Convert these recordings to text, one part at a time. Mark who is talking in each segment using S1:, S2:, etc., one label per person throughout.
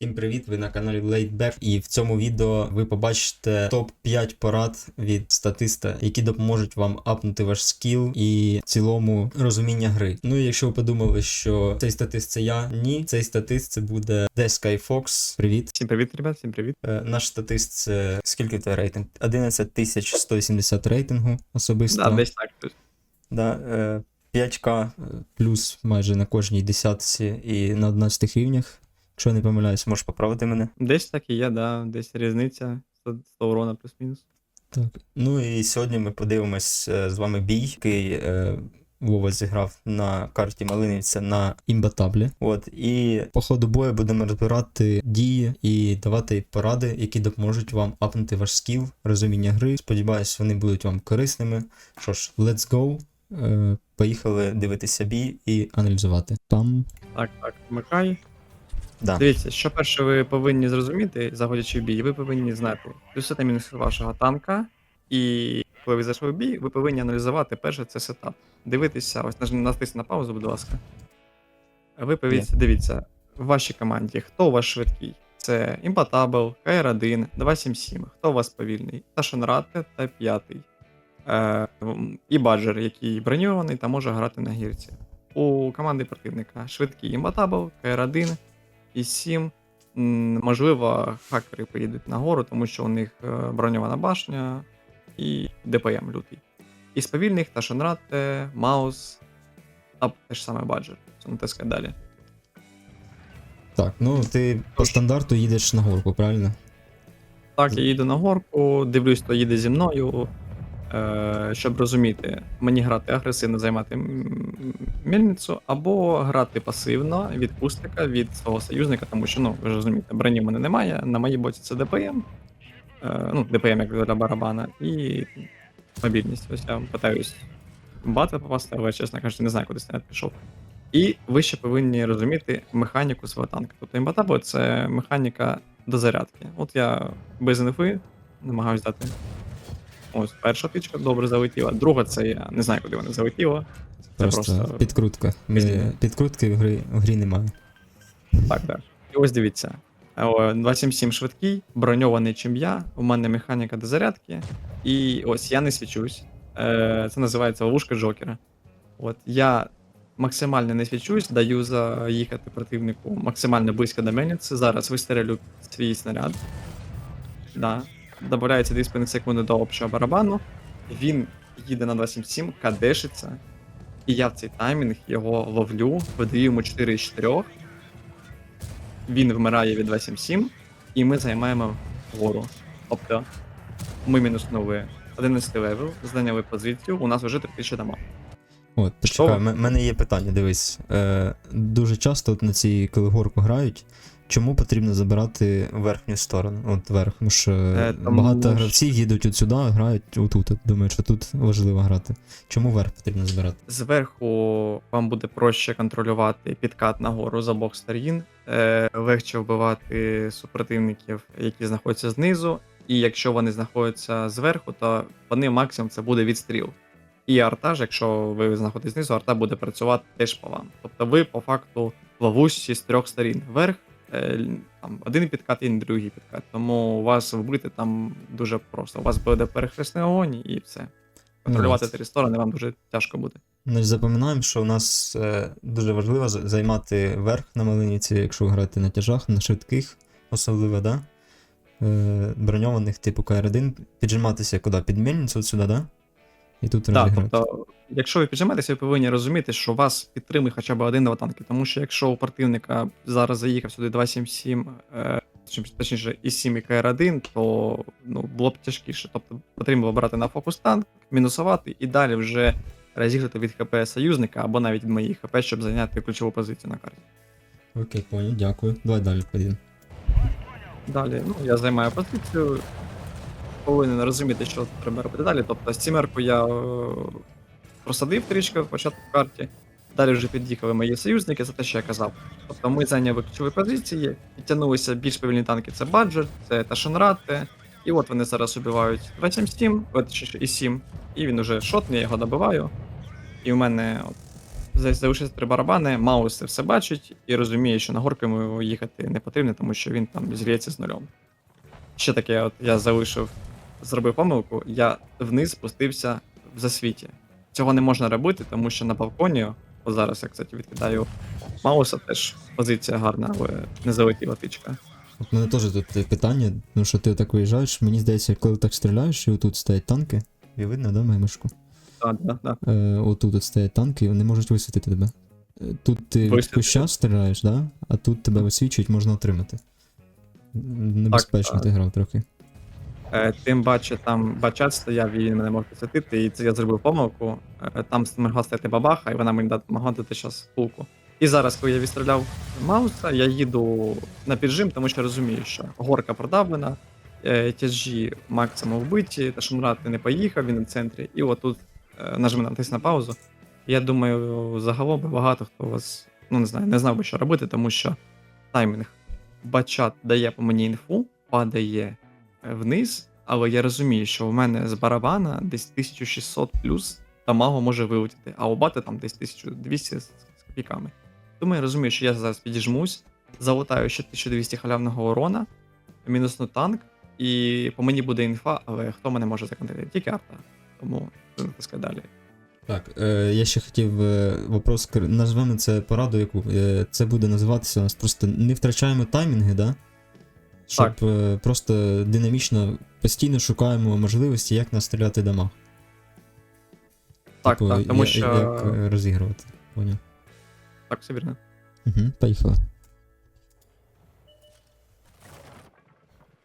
S1: Всім привіт! Ви на каналі Blade і в цьому відео ви побачите топ-5 порад від статиста, які допоможуть вам апнути ваш скіл і в цілому розуміння гри. Ну і якщо ви подумали, що цей статист це я, ні, цей статист це буде The Skyfox. Привіт.
S2: Всім привіт, ребят, всім привіт.
S1: Е, Наш статист це скільки це рейтинг? 11180 рейтингу особисто.
S2: Да, десь так.
S1: Да, е, 5к е, плюс майже на кожній десятці і на 11 рівнях. Якщо я не помиляюсь, можеш поправити мене.
S2: Десь так і є, да, десь різниця 100, 100 урона плюс-мінус.
S1: Так. Ну і сьогодні ми подивимось е, з вами бій, який е, Вова зіграв на карті Малиниця на імбатаблі. От, і по ходу бою будемо розбирати дії і давати поради, які допоможуть вам апнути ваш скіл, розуміння гри. Сподіваюсь, вони будуть вам корисними. Що ж, let's go. Е, поїхали дивитися бій і аналізувати. Там.
S2: Так, так, вмикай.
S1: Да.
S2: Дивіться, що перше ви повинні зрозуміти, заходячи в бій, ви повинні знати плюси та мінуси вашого танка. І коли ви зайшли в бій, ви повинні аналізувати перше це сетап. Дивитися, ось натисніть на паузу, будь ласка. Ви повіться, дивіться, в вашій команді, хто у вас швидкий? Це Імпатабл, КР1, 277. Хто у вас повільний? Ташенрате та п'ятий. Е, і баджер, який броньований та може грати на гірці. У команди противника швидкий Імбатабл, КР1 і 7. Можливо, хакери поїдуть на гору, тому що у них е, броньована башня і ДПМ лютий. Із повільних Ташенрате, Маус, та те ж саме баджер. Це далі.
S1: Так, ну ти по стандарту їдеш на горку, правильно?
S2: Так, я їду на горку, дивлюсь, хто їде зі мною. Е, щоб розуміти, мені грати агресивно, займати м, мельницю, або грати пасивно від кустика, від свого союзника, тому що, ну, ви ж розумієте, броні в мене немає. На моїй боці це ДПМ, е, ну, ДПМ як для барабана, і мобільність. Ось я питаюсь бати попасти, але, чесно кажучи, не знаю, куди снаряд пішов. І ви ще повинні розуміти механіку свого танка. Тобто імбатабо це механіка до зарядки. От я без інфи намагаюсь дати. Ось перша тичка добре залетіла. Друга це я не знаю, куди вона залетіла. Це
S1: Просто,
S2: просто,
S1: підкрутка. Ми, підкрутки в грі, в грі немає.
S2: так, так. І ось дивіться. О, 277 швидкий, броньований чим я. У мене механіка до зарядки. І ось я не свічусь. Е, Це називається ловушка Джокера. От я максимально не свічусь, даю заїхати противнику максимально близько до мене. Це зараз вистрелю свій снаряд. Да. Добавляється 2,5 секунди до общого барабану. Він їде на 277, кадешиться. І я в цей таймінг його ловлю, видаю йому 4 із 4. Він вмирає від 277, і ми займаємо гору. Тобто ми мінуснули 11 левел, зайняли позицію, у нас вже 3000 дамаг.
S1: От, почекай, в мене є питання, дивись. Е, дуже часто от на цій коли горку грають. Чому потрібно забирати верхню сторону? От верх. Тому що
S2: Е,
S1: багато гравців їдуть от сюди, грають отут. От, думають, що тут важливо грати. Чому верх потрібно забирати?
S2: Зверху вам буде проще контролювати підкат на гору з обох сторін, е, легше вбивати супротивників, які знаходяться знизу. І якщо вони знаходяться зверху, то вони максимум це буде відстріл. І арта ж, якщо ви знаходитесь знизу, арта буде працювати теж по вам. Тобто ви по факту в ловушці з трьох сторін. Верх, е, там один підкат і другий підкат. Тому вас вбити там дуже просто. У вас буде перехресний огонь і все. Контролювати
S1: Ну,
S2: три сторони вам дуже тяжко буде.
S1: Значить, запам'ятаємо, що у нас е, дуже важливо займати верх на малиніці, якщо грати на тяжах, на швидких, особливо, да? Е, броньованих, типу КР1, піджиматися куди? Під мельницю от сюди, да? І тут розіграти.
S2: тобто, якщо ви піджимаєтеся, ви повинні розуміти, що вас підтримує хоча б один-два танки. Тому що якщо у противника зараз заїхав сюди 277, е, точніше- і 7 і КР1, то ну, було б тяжкіше. Тобто потрібно брати на фокус танк, мінусувати і далі вже розіграти від ХП союзника або навіть від моїх ХП, щоб зайняти ключову позицію на карті.
S1: Окей, понял, дякую. Давай далі подійдемо.
S2: Далі, ну, я займаю позицію. Повинен розуміти, що треба робити далі. Тобто стімерку я е, просадив трішки в початку карті. Далі вже під'їхали мої союзники, це те, що я казав. Тобто ми зайняли ключові позиції, підтягнулися більш повільні танки це Баджер, це Ташенрате. І от вони зараз убивають 277, от ще- ще і 7. І він уже шотний, я його добиваю. І у мене от за- залишиться три барабани, Маус це все бачить і розуміє, що на горку йому їхати не потрібно, тому що він там зільється з нульом. Ще таке, от я залишив, зробив помилку, я вниз спустився в засвіті. Цього не можна робити, тому що на балконі, от зараз я, кстати, відкидаю Мауса, теж позиція гарна, але не залетіла тичка.
S1: От мене теж тут питання, ну що ти так виїжджаєш, мені здається, коли так стріляєш, і отут стоять танки. І видно, да, мою мишку?
S2: Так, так, так.
S1: Е, отут от стоять танки, і вони можуть висвітити тебе. Е, Тут ти куща стріляєш, да? а тут тебе висвічують, можна отримати. Небезпечно
S2: так.
S1: ти грав трохи.
S2: Е, Тим паче там бачат стояв і він мене мог підсвітити, і це я зробив помилку. Е, Там могла стояти бабаха, і вона мені могла дати зараз пулку. І зараз, коли я відстріляв Мауса, я їду на піджим, тому що розумію, що горка продавлена, е, тяжі максимум вбиті, та Шумрат не поїхав, він в центрі. І отут нажми натиск на паузу. Я думаю, загалом багато хто у вас, ну не знаю, не знав би, що робити, тому що таймінг бачат дає по мені інфу, падає вниз, але я розумію, що у мене з барабана десь 1600 плюс дамагу може вилетіти, а у бати там десь 1200 з копійками. Тому я розумію, що я зараз підіжмусь, залутаю ще 1200 халявного урона, мінусну танк, і по мені буде інфа, але хто мене може законтролювати? Тільки арта. Тому натискай далі.
S1: Так, е, я ще хотів е, вопрос, назвемо це пораду, яку. Е, це буде називатися у нас просто не втрачаємо таймінги, да? Щоб
S2: Так.
S1: е, просто динамічно постійно шукаємо можливості, як настріляти дамаг.
S2: Так,
S1: Типу,
S2: так, тому
S1: я-
S2: що.
S1: Як е, розігрувати. Поняв.
S2: Так, все вірно.
S1: Угу, поїхали.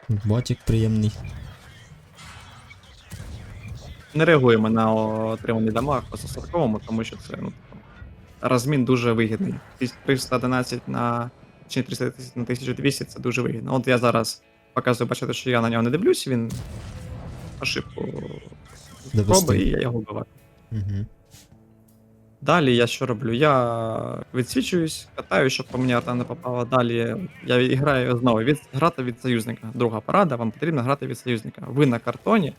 S1: Батік приємний.
S2: Не реагуємо на отриманий дамаг по 140 тому що це ну, розмін дуже вигідний. 311 на чи 310 на 1200 це дуже вигідно. От я зараз показую, бачите, що я на нього не дивлюсь, він ошибку пробує, і я його вбиваю.
S1: Угу.
S2: Далі я що роблю? Я відсвічуюсь, катаю, щоб по мені арта не попала. Далі я граю знову від грати від союзника. Друга порада, вам потрібно грати від союзника. Ви на картоні,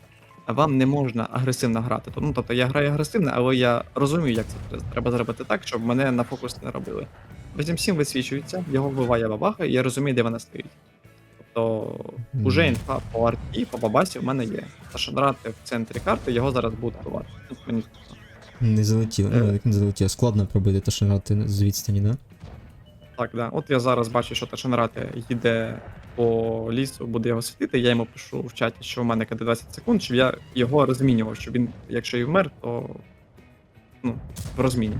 S2: а вам не можна агресивно грати. Ну, тобто я граю агресивно, але я розумію, як це треба зробити так, щоб мене на фокус не робили. Потім всім висвічується, його вбиває бабаха, і я розумію, де вона стоїть. Тобто, уже інфа по арті, по бабасі в мене є. Та що грати в центрі карти, його зараз будуть вбивати. Мені
S1: Не залетіло.
S2: Е.
S1: Ну, як не залетіло. Складно пробити що з відстані, да?
S2: Так, да. От я зараз бачу, що Ташенрати їде по лісу, буде його світити. Я йому пишу в чаті, що в мене КД 20 секунд, щоб я його розмінював, щоб він, якщо і вмер, то ну, в розміні.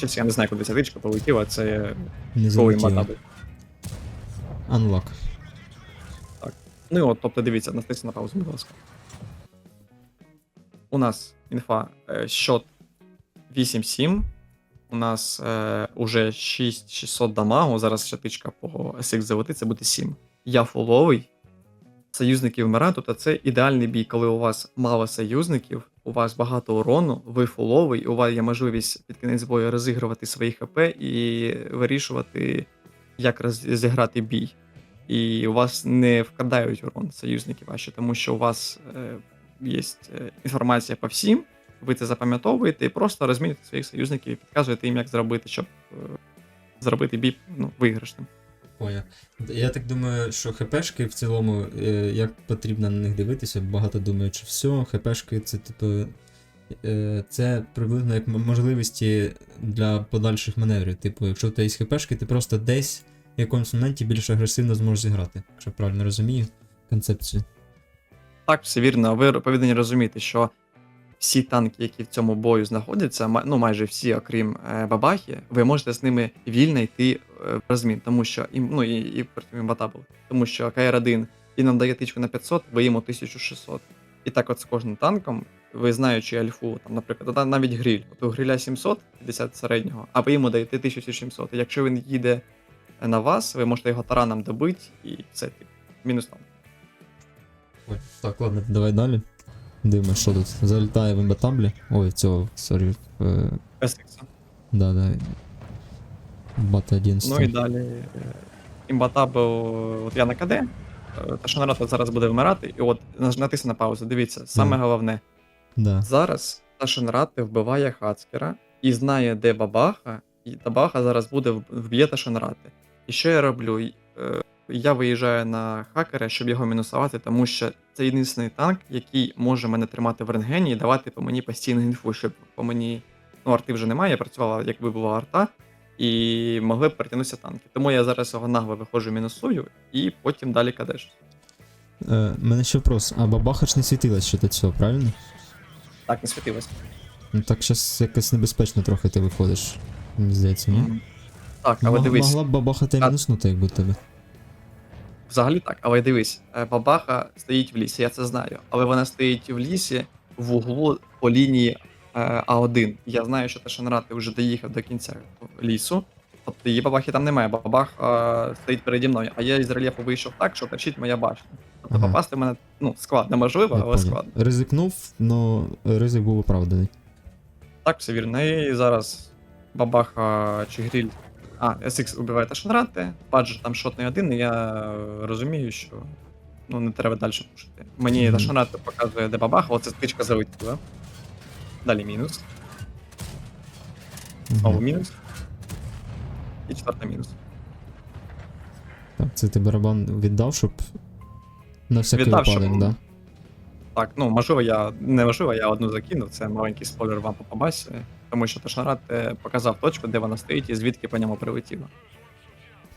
S2: Чесно, я не знаю, куди ця річка полетіла, це
S1: Не
S2: шоу
S1: залетіло.
S2: матаби.
S1: Unlock.
S2: Ну і от, тобто, дивіться, натисни на паузу, будь ласка. У нас інфа е, счет 8-7. У нас е, уже 6600 дамагу. Зараз ще тичка по SX залетить, це буде 7. Я фуловий. Союзники вмирають, тобто це ідеальний бій, коли у вас мало союзників, у вас багато урону, ви фуловий, у вас є можливість під кінець бою розігрувати свої ХП і вирішувати, як розіграти бій і у вас не вкрадають урон союзники ваші, тому що у вас е, є е, інформація по всім, ви це запам'ятовуєте і просто розмінюєте своїх союзників і підказуєте їм, як зробити, щоб е, зробити бій ну, виграшним.
S1: Поняв. Я так думаю, що ХПшки в цілому, е, як потрібно на них дивитися, багато думають, що все, ХПшки це типу. е, Це приблизно як можливості для подальших маневрів. Типу, якщо у тебе є ХПшки, ти просто десь в якомусь моменті більш агресивно зможеш зіграти. Якщо правильно розумію концепцію.
S2: Так, все вірно. Ви повинні розуміти, що всі танки, які в цьому бою знаходяться, ну майже всі, окрім е, Бабахи, ви можете з ними вільно йти е, в розмін, тому що ім, ну і, і імбатабл. Тому що КР-1 і нам дає тичку на 500, ви йому 1600. І так от з кожним танком, ви знаючи альфу, там, наприклад, навіть гриль. От у гриля 700, 50 середнього, а ви йому даєте 1700. І якщо він їде на вас, ви можете його тараном добити, і це тип, мінус танк.
S1: Ой, так, ладно, давай далі. Дивимось, що тут. Залітає в імбатаблі. Ой, цього, сорі. Е,
S2: SX.
S1: да, да. Бата 11.
S2: Ну і далі е, імбатабл, от я на КД, е, та що народ зараз буде вмирати, і от натисни на паузу. Дивіться, саме
S1: Мгм.
S2: головне,
S1: Да.
S2: зараз Ташенрати вбиває Хацкера, і знає, де бабаха, і бабаха зараз буде вб'є та шанрати. І що я роблю? Я виїжджаю на хакера, щоб його мінусувати, тому що це єдиний танк, який може мене тримати в рентгені і давати по мені постійну інфу, щоб по мені. Ну, арти вже немає, я працювала, якби була арта, і могли б перетягнутися танки. Тому я зараз його нагло виходжу, мінусую, і потім далі кадеш.
S1: Е, мене ще вопрос, а бабаха ж не світилась ще до цього, правильно?
S2: Так, не світилось.
S1: Ну так щас якось небезпечно трохи ти виходиш. Мені здається, ні?
S2: Так, але
S1: Мог-
S2: дивись.
S1: Могла б бабаха мінуснути, якби тебе.
S2: Взагалі так, але дивись, е, бабаха стоїть в лісі, я це знаю. Але вона стоїть в лісі в углу по лінії е, А1. Я знаю, що Ташанрат вже доїхав до кінця лісу. Тобто її бабахи там немає, бабаха е, стоїть переді мною, а я із рельєфу вийшов так, що торчить моя башня. Тобто
S1: Ага.
S2: попасти в мене ну, складно, можливо,
S1: Я
S2: але
S1: понял.
S2: складно.
S1: Ризикнув, но ризик був оправданий.
S2: Так, все вірно. І зараз бабаха чи гріль. А, SX убиває Ташанрати, Паджер там шотний один, і я розумію, що ну не треба далі пушити. Мені
S1: Мгм.
S2: Ташанрати показує, де бабаха, оце стичка залетіла. Далі мінус. Знову мінус. І четверта мінус.
S1: Так, це ти барабан віддав, щоб. На всякий
S2: Віддав, щоб-
S1: да?
S2: Так, ну можливо, я не можливо, я одну закинув. Це маленький спойлер вам по побасі, тому що Ташанрат е, показав точку, де вона стоїть і звідки по ньому прилетіло.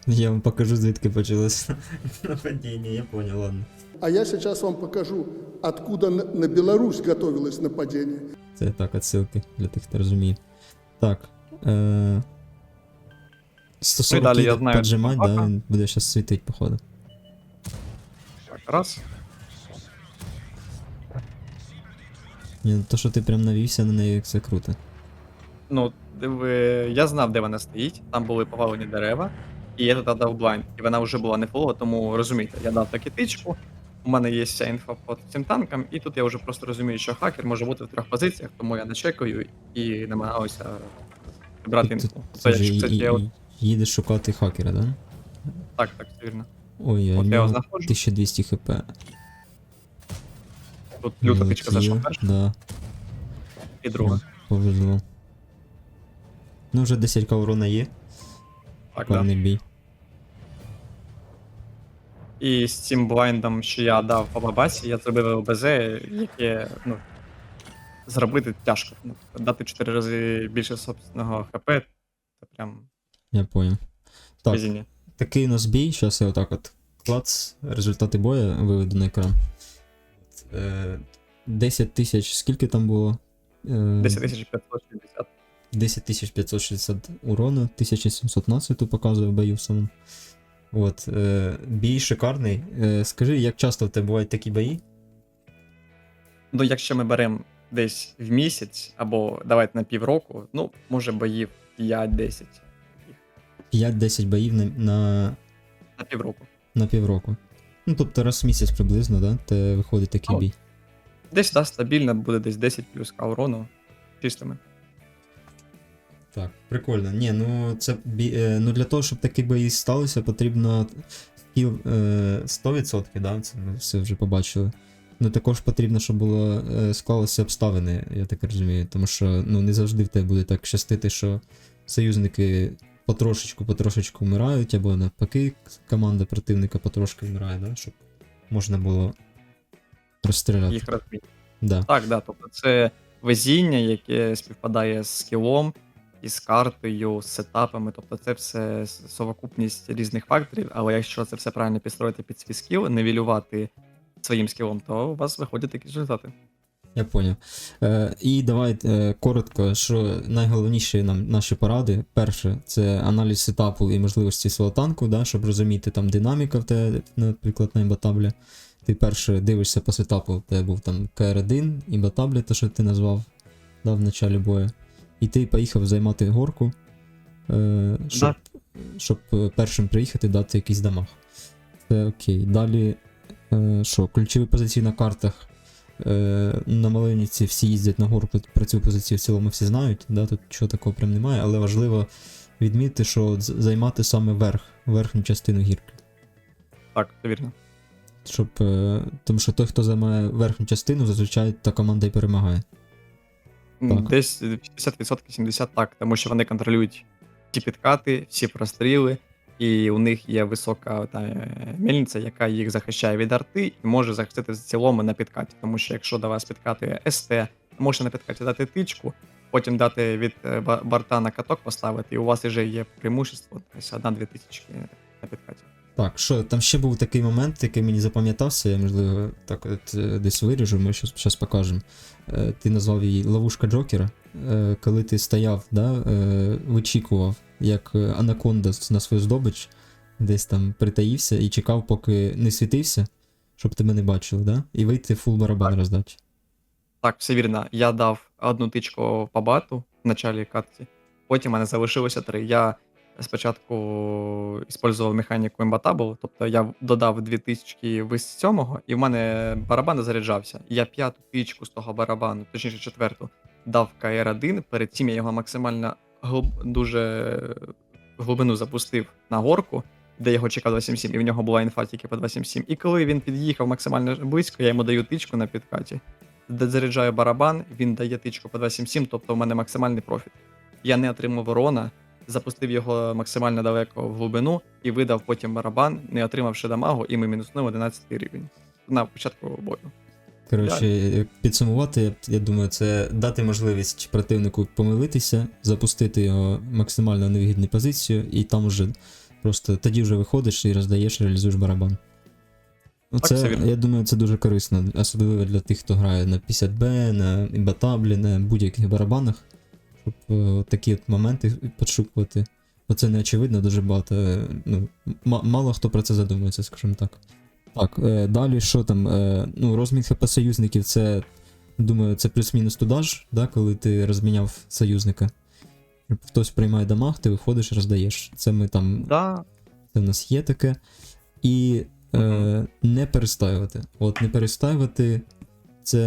S1: Я вам покажу, звідки почалось нападіння, я понял, ладно.
S3: А я сейчас вам покажу, откуда на на Беларусь готовилось нападение.
S1: Це так, отсилки для тих, хто розуміє. Так. Е... 140
S2: Ну і далі я знаю,
S1: поджимать, да,
S2: бабаха.
S1: він буде зараз світить, походу.
S2: Так, раз.
S1: Ні, то, що ти прям навівся на неї, це круто.
S2: Ну, я знав, де вона стоїть, там були повалені дерева, і я туди дав блайнд, і вона вже була не фулова, тому розумієте, я дав таки тичку, у мене є вся інфа по цим танкам, і тут я вже просто розумію, що хакер може бути в трьох позиціях, тому я не чекаю і намагаюся брати
S1: Ти-
S2: інфу.
S1: Це
S2: це я
S1: їдеш шукати хакера, да?
S2: Так, так, все вірно.
S1: Ой, я
S2: От я його знаходжу.
S1: 1200 хп.
S2: Тут люта тичка зайшла перша
S1: Да,
S2: і друга.
S1: повезло. Ну, вже 10 урона є,
S2: Так, да.
S1: певний бій.
S2: І з цим блайндом, що я дав по бабасі, я зробив ЛБЗ, яке, ну, зробити тяжко. Ну, дати 4 рази більше собственного ХП, це прям
S1: Я понял. Так,
S2: везіння.
S1: такий у нас бій, зараз я отак от клац, результати бою виведу на екран. Е, 10 тисяч, скільки там було? Е,
S2: 10560.
S1: 10 560 урону, 1700 насвіту показує в бою самому. От, е, бій шикарний. Е, скажи, як часто в тебе бувають такі бої?
S2: Ну, якщо ми беремо десь в місяць, або давайте на півроку, ну, може боїв 5-10
S1: 5-10 боїв на, на,
S2: на півроку.
S1: на півроку. Ну, тобто раз в місяць приблизно, да? Те виходить такий
S2: Ну,
S1: бій.
S2: Десь да, стабільно буде десь 10 плюс урону чистими.
S1: Так, прикольно. Ні, ну це е, ну для того, щоб такі бої сталося, потрібно скіл е, 100%, да? Це ми все вже побачили. Ну також потрібно, щоб було е, склалися обставини, я так розумію. Тому що ну, не завжди в тебе буде так щастити, що союзники потрошечку потрошечку вмирають, або навпаки, команда противника потрошки вмирає, да? щоб можна було розстріляти.
S2: Їх.
S1: Да.
S2: Так, да, тобто це везіння, яке співпадає з скілом, із картою, з сетапами. Тобто це все совокупність різних факторів, але якщо це все правильно підстроїти під свій скіл, невілювати своїм скілом, то у вас виходять такі результати.
S1: Я поняв. Е, і давай е, коротко, що найголовніші нам наші поради. Перше, це аналіз сетапу і можливості свого танку, да, щоб розуміти там динаміка в тебе, наприклад, на імбатаблі. Ти перше дивишся по сетапу, в тебе був там КР1, імбатаблі, то що ти назвав да, в началі бою. І ти поїхав займати горку, е, щоб, щоб е, першим приїхати дати якийсь дамаг. Це окей. Далі, е, що, ключові позиції на картах. Е, на Малиніці всі їздять на гору, про цю позицію в цілому всі знають, да, тут чого такого прям немає, але важливо відмітити, що займати саме верх, верхню частину гірки.
S2: Так, це вірно.
S1: Щоб, е, тому що той, хто займає верхню частину, зазвичай та команда і перемагає. Так.
S2: Десь 50% 70% так, тому що вони контролюють ті підкати, всі простріли, і у них є висока та, е, мельниця, яка їх захищає від арти і може захистити в цілому на підкаті. Тому що якщо до вас підкатує СТ, можете на підкаті дати тичку, потім дати від е, борта на каток поставити, і у вас вже є преимущество, тобто одна-дві тисячки на підкаті.
S1: Так, що там ще був такий момент, який мені запам'ятався, я можливо так от е, десь виріжу, ми зараз покажемо. Е, Ти назвав її ловушка Джокера. Е, Коли ти стояв, да, вичікував, як анаконда на свою здобич, десь там притаївся і чекав, поки не світився, щоб тебе не бачили, да? І вийти фул барабан роздати.
S2: Так, все вірно. Я дав одну тичку по бату в началі катки, потім мене залишилося три. Я спочатку використовував механіку Imbatable, тобто я додав дві тички з сьомого, і в мене барабан заряджався. Я п'яту тичку з того барабану, точніше четверту, дав КР-1. Перед цим я його максимально глиб... дуже глибину запустив на горку, де його чекав 277, і в нього була інфа тільки по 277. І коли він під'їхав максимально близько, я йому даю тичку на підкаті де заряджаю барабан, він дає тичку по 277, тобто в мене максимальний профіт. Я не отримав урона, запустив його максимально далеко в глибину і видав потім барабан, не отримавши дамагу, і ми мінуснули 11 рівень на початку бою.
S1: Коротше, підсумувати, я, думаю, це дати можливість противнику помилитися, запустити його максимально невигідну позицію, і там вже просто тоді вже виходиш і роздаєш, реалізуєш барабан. Ну, це,
S2: вірно.
S1: я думаю, це дуже корисно, особливо для тих, хто грає на 50B, на імбатаблі, на будь-яких барабанах, щоб е, такі от моменти підшукувати. Бо це не очевидно, дуже багато. е, Ну, м- мало хто про це задумується, скажімо так. Так, е, далі що там? Е, ну, розмін ХП союзників, це. Думаю, це плюс-мінус туди ж, да, коли ти розміняв союзника. Хтось приймає дамаг, ти виходиш, роздаєш. Це ми там.
S2: Да,
S1: Це в нас є таке. І е, не перестаювати. От не перестаювати. Це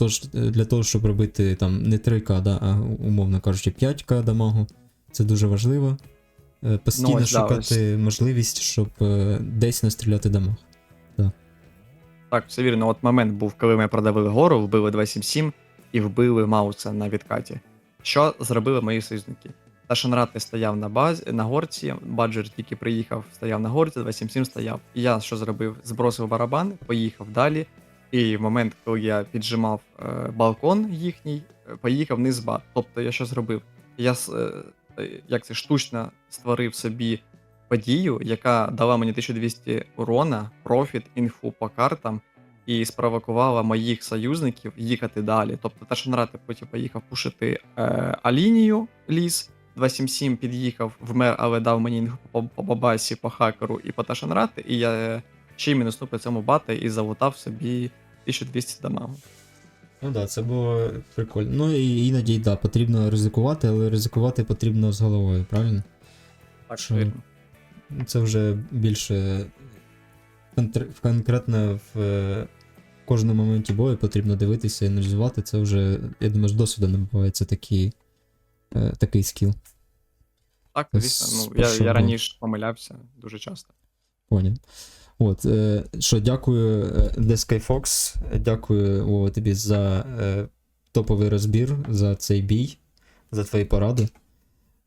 S1: е, е, для того, щоб робити там не 3К, да, а умовно кажучи, 5К дамагу. Це дуже важливо. Е, Постійно
S2: Ну, ось, да,
S1: шукати можливість, щоб десь настріляти дамаг.
S2: так, все вірно. От момент був, коли ми продавили гору, вбили 277 і вбили Мауса на відкаті. Що зробили мої союзники? Ташанрати стояв на базі на горці, Баджер тільки приїхав, стояв на горці, 277 стояв. І я що зробив? Збросив барабан, поїхав далі. І в момент, коли я піджимав е, балкон їхній, е, поїхав вниз бат. Тобто я що зробив? Я е, як це штучно створив собі подію, яка дала мені 1200 урона, профіт, інфу по картам і спровокувала моїх союзників їхати далі. Тобто Ташанрати потім поїхав пушити е, Алінію ліс. 277 під'їхав, вмер, але дав мені інфу по, бабасі, по хакеру і по Ташанрати, і я ще й мінуснув по цьому бата і залутав собі 1200 дамагу.
S1: Ну так, да, це було прикольно. Ну і іноді, да, потрібно ризикувати, але ризикувати потрібно з головою, правильно?
S2: Так,
S1: Що?
S2: вірно.
S1: Це вже більше в- конкретно в е, кожному моменті бою потрібно дивитися і аналізувати. Це вже, я думаю, з досвіду набувається такий, е, такий скіл.
S2: Так, звісно. Ну, я, я раніше помилявся дуже часто.
S1: Поняв. От, е, що, дякую, е, The Skyfox, дякую Вова, тобі за е, топовий розбір, за цей бій, за твої поради.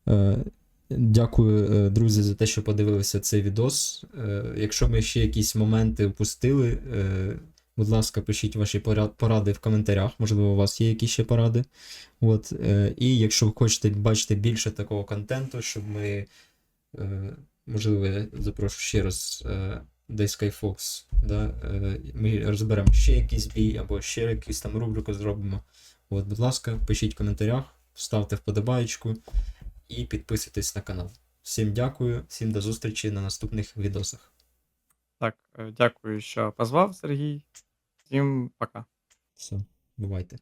S1: Е, дякую, е, друзі, за те, що подивилися цей відос. Е, якщо ми ще якісь моменти впустили, е, будь ласка, пишіть ваші поради в коментарях, можливо, у вас є якісь ще поради. От, е, і якщо ви хочете бачити більше такого контенту, щоб ми. Е, можливо, я запрошу ще раз е, десь Skyfox, да, е, ми розберемо ще якийсь бій або ще якусь там рубрику зробимо. От, будь ласка, пишіть в коментарях, ставте вподобаєчку і підписуйтесь на канал. Всім дякую, всім до зустрічі на наступних відосах.
S2: Так, е, дякую, що позвав Сергій. Всім пока.
S1: Все, бувайте.